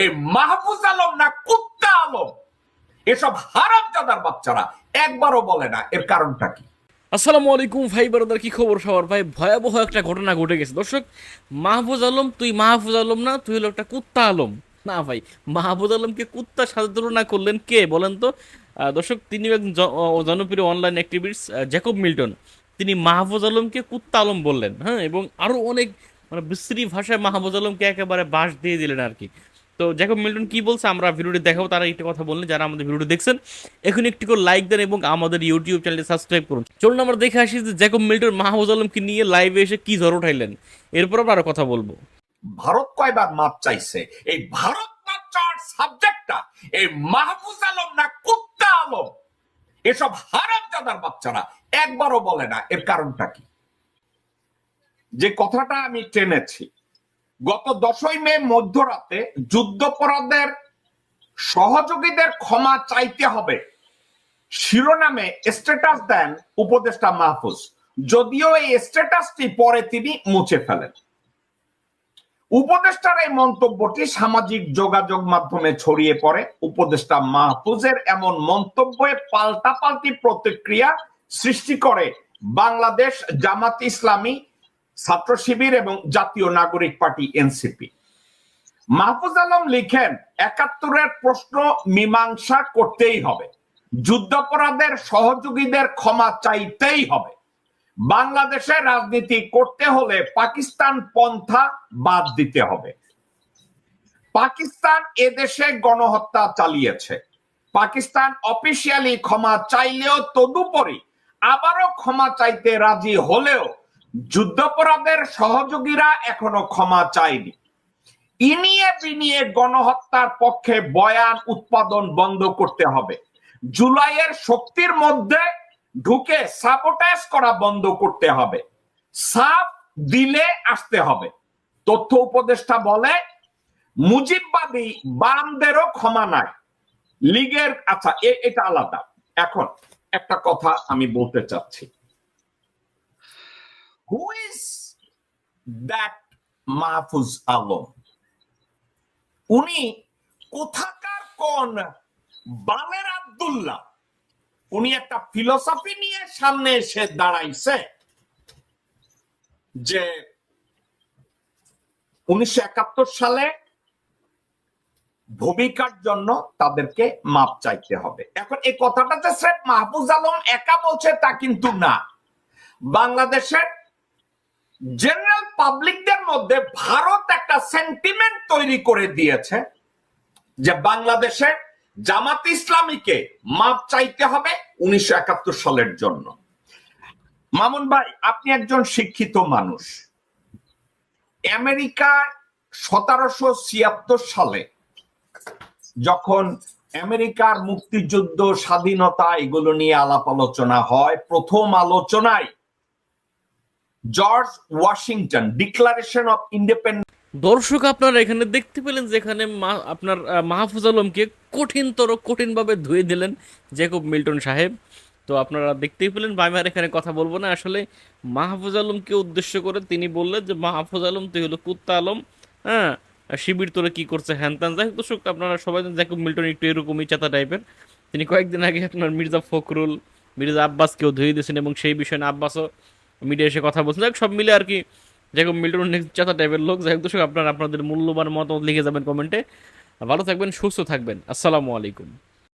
এই মাহফুজ আলম না কুত্তা আলম? এসব হারামজাদার বাচ্চারা একবারও বলে না। এর কারণটা কি? আসসালামু আলাইকুম ভাই, বারদার, কি খবর সবার? ভাই, ভয়াবহ একটা ঘটনা ঘটে গেছে। দর্শক, মাহফুজ আলম, তুই মাহফুজ আলম না, তুই হলো একটা কুত্তা আলম। না ভাই, মাহফুজ আলমকে কুত্তার সাথে তুলনা করলেন কে, বলেন তো? দর্শক, তিনি একজন জনপ্রিয় অনলাইন অ্যাক্টিভিস্ট জ্যাকব মিল্টন। তিনি মাহফুজ আলমকে কুত্তা আলম বললেন হ্যাঁ? এবং আরও অনেক মানে বিশ্রী ভাষায় মাহফুজ আলমকে একেবারে বাস দিয়ে দিলেন আর কি। তো জ্যাকব মিল্টন কি বলছে আমরা ভিডিওটি দেখাবো, তারা একটি কথা বললেন যারা আমাদের ভিডিওটি দেখছেন এখন একটি করে লাইক দেন এবং আমাদের ইউটিউব চ্যানেলটি সাবস্ক্রাইব করুন। চলুন আমরা দেখে আসি যে জ্যাকব মিল্টন মাহফুজ আলমকে নিয়ে লাইভে এসে কি ঝড় উঠাইলেন। এরপর আমরা আরও কথা বলব। ভারত কয়বার মাপ চাইছে? এই ভারত মাপ চাওয়ার সাবজেক্টটা এই মাহফুজ আলম না কুত্তা আলম? এসব হারামজাদার বাচ্চারা একবারও বলে না, এর কারণটা কি? যে কথাটা আমি টেনেছি গত দশই মে মধ্যরাতে যুদ্ধপরাধের সহযোগীদের ক্ষমা চাইতে হবে। শিরোনামে স্ট্যাটাস দেন উপদেষ্টা মাহফুজ। যদিও এই স্ট্যাটাসটি পরে তিনি মুছে ফেলেন। উপদেষ্টার এই মন্তব্যটি সামাজিক যোগাযোগ মাধ্যমে ছড়িয়ে পড়ে। উপদেষ্টা মাহফুজের এমন মন্তব্যে পাল্টাপাল্টি প্রতিক্রিয়া সৃষ্টি করে বাংলাদেশ জামাত ইসলামী ছাত্র শিবির এবং জাতীয় নাগরিক পার্টি, এনসিপি। মাহফুজ আলম লিখেন, একাত্তরের প্রশ্ন মীমাংসা করতেই হবে। যুদ্ধাপরাধের সহযোগীদের ক্ষমা চাইতেই হবে। বাংলাদেশে রাজনীতি করতে হলে পাকিস্তান পন্থা বাদ দিতে হবে। পাকিস্তান এদেশে গণহত্যা চালিয়েছে। পাকিস্তান অফিসিয়ালি ক্ষমা চাইলেও তদুপরি আবারও ক্ষমা চাইতে রাজি হলেও যুদ্ধাপরাধের সহযোগীরা এখনও ক্ষমা চায়নি। ইনিয়ে বিনিয়ে গণহত্যার পক্ষে বয়ান উৎপাদন বন্ধ করতে হবে। জুলাইয়ের শক্তির মধ্যে ঢুকে সাবোটাজ করা বন্ধ করতে হবে। সাপ দিলে আসতে হবে। তথ্য উপদেষ্টা বলে, মুজিববাদী বামদেরও ক্ষমা নাই। লীগের আচ্ছা এটা আলাদা। এখন একটা কথা আমি বলতে চাচ্ছি। Who is that Mahfuz Alam? উনি কোথাকার কোন বালের আব্দুল্লাহ? উনি একটা ফিলোসফি নিয়ে সামনে এসে দাঁড়াইছে যে উনিশশো একাত্তর সালে ভূমিকার জন্য তাদেরকে মাপ চাইতে হবে। এখন এই কথাটা স্রেফ মাহফুজ আলম একা বলছে তা কিন্তু না। বাংলাদেশের জেনারেল পাবলিকদের মধ্যে ভারত একটা সেন্টিমেন্ট তৈরি করে দিয়েছে যে বাংলাদেশে জামাত ইসলামীকে মাপ চাইতে হবে উনিশশো একাত্তর সালের জন্য। মামুন ভাই, আপনি একজন শিক্ষিত মানুষ। আমেরিকা সতেরোশো ছিয়াত্তর সালে যখন আমেরিকার মুক্তিযুদ্ধ, স্বাধীনতা, এগুলো নিয়ে আলাপ আলোচনা হয়, প্রথম আলোচনায় George Washington declaration of independence দর্শক, আপনারা এখানে দেখতে পেলেন যেখানে আপনার মাহফুজ আলমকে কঠিনতর, কঠিনভাবে ধুয়ে দিলেন জ্যাকব মিল্টন সাহেব। তো আপনারা দেখতেই পেলেন বা আমি আর এখানে কথা বলব না। আসলে মাহফুজ আলমকে উদ্দেশ্য করে তিনি বললেন যে, মাহফুজ আলম, তুই হলো কুত্তা আলম। হ্যাঁ শিবির তোরে কি করছে, হ্যান ত্যান। যাই দর্শক, আপনারা সবাই জানেন জ্যাকব মিল্টন একটু এরকমই চাতা টাইপের তিনি কয়েকদিন আগে আপনার মির্জা ফখরুল, মির্জা আব্বাসকেও ধুয়ে দিয়েছেন এবং সেই বিষয়ে আব্বাসও মিডিয়া এসে কথা বলছেন যাই সব মিলে আর কি যেরকম মিল্টন নেক্সট চাতা টাইপের লোক। যাই হোক, দর্শক, আপনারা আপনাদের মূল্যবান মতামত লিখে যাবেন কমেন্টে। ভালো থাকবেন, সুস্থ থাকবেন। আসসালামু আলাইকুম।